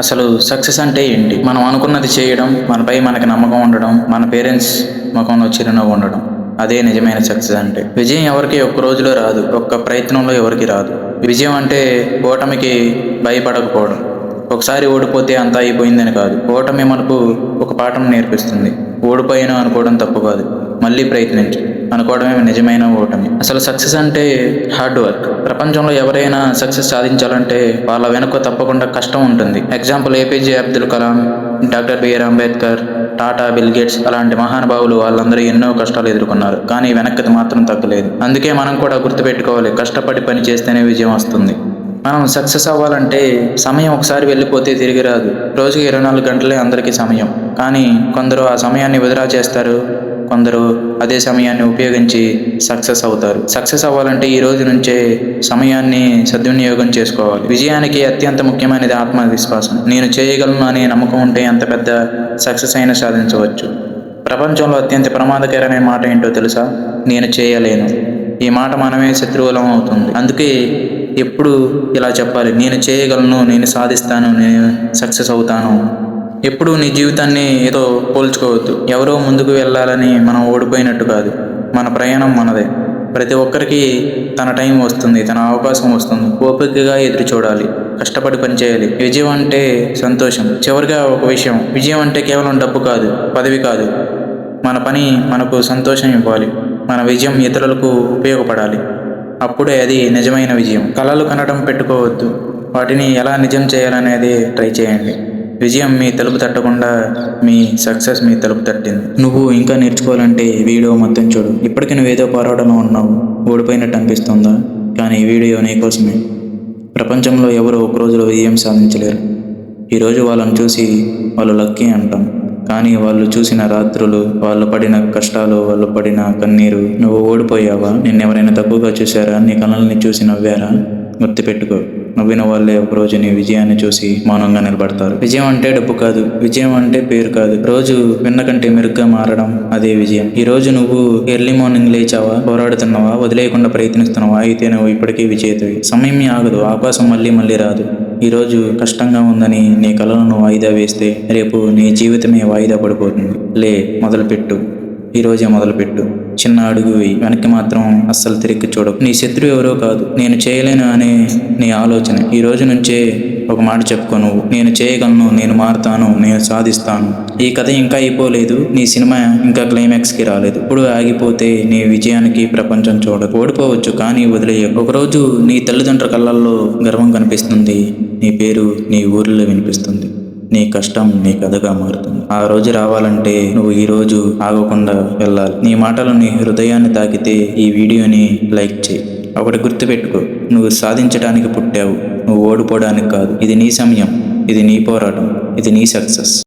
అసలు సక్సెస్ అంటే ఏంటి? మనం అనుకున్నది చేయడం మనపై మనకి నమ్మకం ఉండడం మన పేరెంట్స్ ముఖంలో చిరునవ్వు ఉండడం అదే నిజమైన సక్సెస్ అంటే. విజయం ఎవరికి ఒక్క రోజులో రాదు ఒక్క ప్రయత్నంలో ఎవరికి రాదు. విజయం అంటే ఓటమికి భయపడకపోవడం. ఒకసారి ఓడిపోతే అంతా అయిపోయిందని కాదు. ఓటమి మనకు ఒక పాఠం నేర్పిస్తుంది. ఓడిపోయాను అనుకోవడం తప్పు కాదు. మళ్ళీ ప్రయత్నించు. అనుకోవడమే నిజమైన ఓటమి. అసలు సక్సెస్ అంటే హార్డ్ వర్క్. ప్రపంచంలో ఎవరైనా సక్సెస్ సాధించాలంటే వాళ్ళ వెనుక తప్పకుండా కష్టం ఉంటుంది. Example A P J Abdul Kalam doctor B R Ambedkar Tata Bill Gates అలాంటి మహానుభావులు వాళ్ళందరూ ఎన్నో కష్టాలు ఎదుర్కొన్నారు. కానీ వెనక్కి మాత్రం తగ్గలేదు. అందుకే మనం కూడా గుర్తుపెట్టుకోవాలి కష్టపడి పని చేస్తేనే విజయం వస్తుంది. మనం సక్సెస్ అవ్వాలంటే సమయం ఒకసారి వెళ్ళిపోతే తిరిగి రాదు. రోజుకి ఇరవై నాలుగు గంటలే అందరికీ సమయం. కానీ కొందరు ఆ సమయాన్ని వృధా చేస్తారు కొందరు అదే సమయాన్ని ఉపయోగించి సక్సెస్ అవుతారు. సక్సెస్ అవ్వాలంటే ఈ రోజు నుంచే సమయాన్ని సద్వినియోగం చేసుకోవాలి. విజయానికి అత్యంత ముఖ్యమైనది ఆత్మవిశ్వాసం. నేను చేయగలను అనే నమ్మకం ఉంటే ఎంత పెద్ద సక్సెస్ అయినా సాధించవచ్చు. ప్రపంచంలో అత్యంత ప్రమాదకరమైన మాట ఏంటో తెలుసా? నేను చేయలేను. ఈ మాట మనమే శత్రువులం అవుతుంది. అందుకే ఎప్పుడు ఇలా చెప్పాలి. నేను చేయగలను నేను సాధిస్తాను నేను సక్సెస్ అవుతాను. ఎప్పుడు నీ జీవితాన్ని ఏదో పోల్చుకోవద్దు. ఎవరో ముందుకు వెళ్ళాలని మనం ఓడిపోయినట్టు కాదు. మన ప్రయాణం మనదే. ప్రతి ఒక్కరికి తన టైం వస్తుంది తన అవకాశం వస్తుంది. ఓపికగా ఎదురు చూడాలి. కష్టపడి పనిచేయాలి. విజయం అంటే సంతోషం. చివరిగా ఒక విషయం. విజయం అంటే కేవలం డబ్బు కాదు పదవి కాదు. మన పని మనకు సంతోషం ఇవ్వాలి. మన విజయం ఇతరులకు ఉపయోగపడాలి. అప్పుడే అది నిజమైన విజయం. కళలు కనడం పెట్టుకోవద్దు. వాటిని ఎలా నిజం చేయాలనేది ట్రై చేయండి. విజయం మీ తలుపు తట్టకుండా మీ సక్సెస్ మీ తలుపు తట్టింది. నువ్వు ఇంకా నేర్చుకోవాలంటే వీడియో మొత్తం చూడు. ఇప్పటికీ నువ్వు ఏదో పోరాటంలో ఉన్నావు. ఓడిపోయినట్టు అనిపిస్తుందా? కానీ వీడియో నీకోసమే ప్రపంచంలో ఎవరు ఒక రోజులో విజయం సాధించలేరు ఈరోజు వాళ్ళని చూసి వాళ్ళు లక్కీ అంటాం. కానీ వాళ్ళు చూసిన రాత్రులు వాళ్ళు పడిన కష్టాలు వాళ్ళు పడిన కన్నీరు నువ్వు ఓడిపోయావా? నిన్నెవరైనా తక్కువగా చూశారా? నీ కళ్ళని చూసి నవ్వారా? గుర్తుపెట్టుకో. నవ్విన వాళ్ళే ఒకరోజు నీ విజయాన్ని చూసి మౌనంగా నిలబడతారు. విజయం అంటే డబ్బు కాదు విజయం అంటే పేరు కాదు. రోజు విన్న కంటే మెరుగ్గా మారడం అదే విజయం. ఈ రోజు నువ్వు ఎర్లీ మార్నింగ్ లేచావా పోరాడుతున్నావా వదిలేయకుండా ప్రయత్నిస్తున్నావా అయితే నువ్వు ఇప్పటికీ విజేతవి. సమయం ఆగదు అవకాశం మళ్ళీ మళ్ళీ రాదు. ఈరోజు కష్టంగా ఉందని నీ కళలను వాయిదా వేస్తే రేపు నీ జీవితమే వాయిదా పడిపోతుంది. లే మొదలుపెట్టు. ఈరోజే మొదలుపెట్టు. చిన్న అడుగు వేయి. వెనక్కి మాత్రం అస్సలు తిరిగి చూడకు. నీ శత్రువు ఎవరో కాదు. నేను చేయలేను అనే నీ ఆలోచన. ఈ రోజు నుంచే ఒక మాట చెప్పుకో నువ్వు. నేను చేయగలను నేను మారుతాను నేను సాధిస్తాను. ఈ కథ ఇంకా అయిపోలేదు. నీ సినిమా ఇంకా క్లైమాక్స్కి రాలేదు. ఇప్పుడు ఆగిపోతే నీ విజయానికి ప్రపంచం చూడదు. ఓడిపోవచ్చు కానీ వదిలేయ ఒకరోజు నీ తల్లిదండ్రుల కళ్ళల్లో గర్వం కనిపిస్తుంది. నీ పేరు నీ ఊరిలో వినిపిస్తుంది. నీ కష్టం నీ కథగా మారుతుంది. ఆ రోజు రావాలంటే నువ్వు ఈ రోజు ఆగకుండా వెళ్ళాలి. నీ మాటలు నీ హృదయాన్ని తాకితే ఈ వీడియోని లైక్ చేయి. ఒకటి గుర్తుపెట్టుకో నువ్వు సాధించడానికి పుట్టావు. నువ్వు ఓడిపోవడానికి కాదు. ఇది నీ సమయం. ఇది నీ పోరాటం. ఇది నీ సక్సెస్.